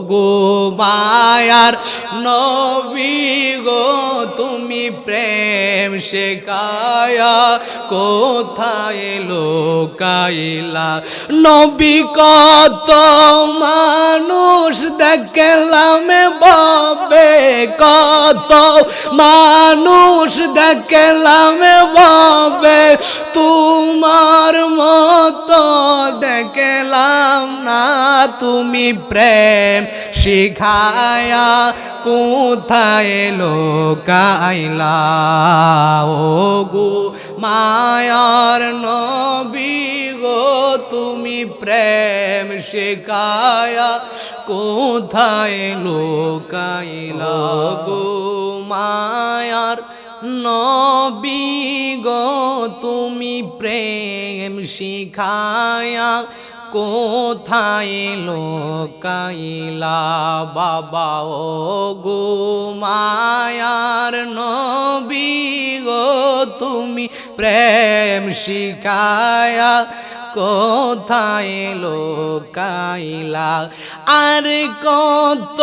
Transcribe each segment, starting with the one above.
গো মায়ার নবী গো, তুমি প্রেম শেখায়া কোথায় লোকাইলা? নবী কত মানুষ দেখলাম বাবে কত মানুষ দেখলাম বাবে তোমার মতো দেখলাম তুমি প্রেম শিখায়া কোথায় লোকাইলা ও গো মায়ার নবী গো, তুমি প্রেম শেখায়া কোথায় লোকাইলা গো মায়ার নবী গো, তুমি প্রেম শিখায়া কোথায় লোকাইলা বাবা ও গো মায়ার নবী গো তুমি প্রেম শিখায়া কোথায় লোকাইলা? আর কত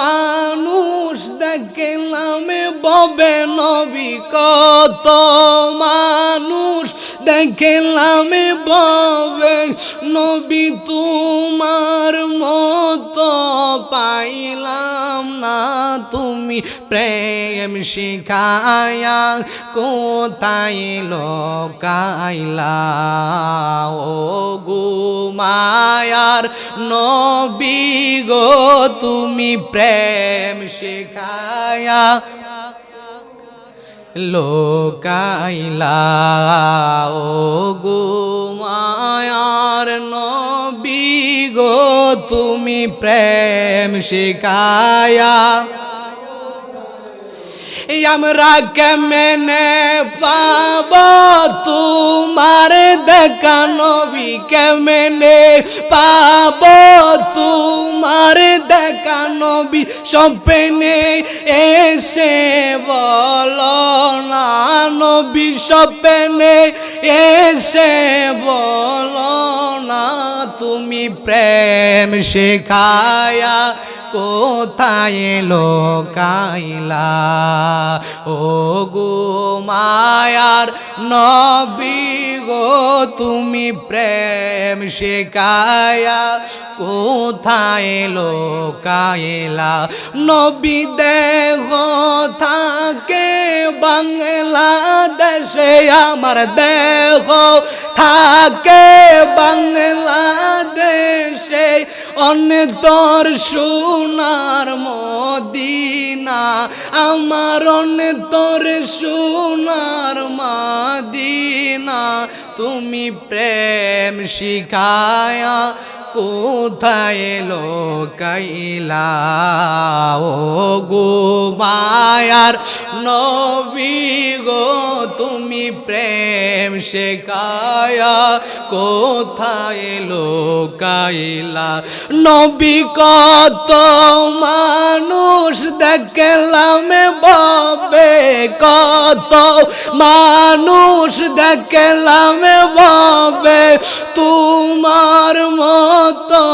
মানুষ দেখলাম ববে নবী, কত মানুষ দেখলাম ববে নবী তোমার মতো পাইলাম না। তুমি প্রেম শিখায়া কোথায় লোকাইলা? ও গো মায়ার নবী গো, তুমি প্রেম শেখায়া লোকাইলা ও গো মায়ার নবী গো, তুমি প্রেম শিখায়া আমরা কেমনে পাব? তোমার দেখা নবী কেমনে পাব? তোমার দেখা নবী স্বপ্নে এসে বল। নবী এসে বল না তুমি প্রেম শেখায়া কোথায় লোকাইলা? ও গো মায়ার নবী গো, তুমি প্রেম শেখায়া কোথায় লোকাইলা? নবী দেহ থাকে বাংলাদেশে, আমার দেহ থাকে বাংলাদেশে। অন্তর সোনার মদিনা, আমার অন্তর সোনার মদিনা তুমি প্রেম শিখায়া কোথায় লোকাইলা? ও গো মায়ার নবী গো, তুমি প্রেম শেখায়া কোথায় লোকাইলা? নবী কত মানুষ দেখলাম ববে কত মানুষ দেখলাম ববে, তোমার মতো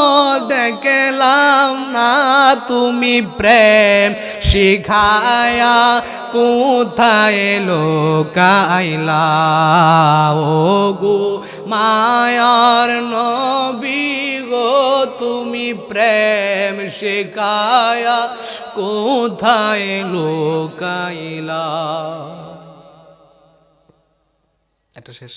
দেখলাম না। তুমি প্রেম শিখায়া কোথায় লোকাইলা? ও গো মায়ার নবী গো তুমি প্রেম শেখায়া কোথায় লোকাইলা? এটা শেষ।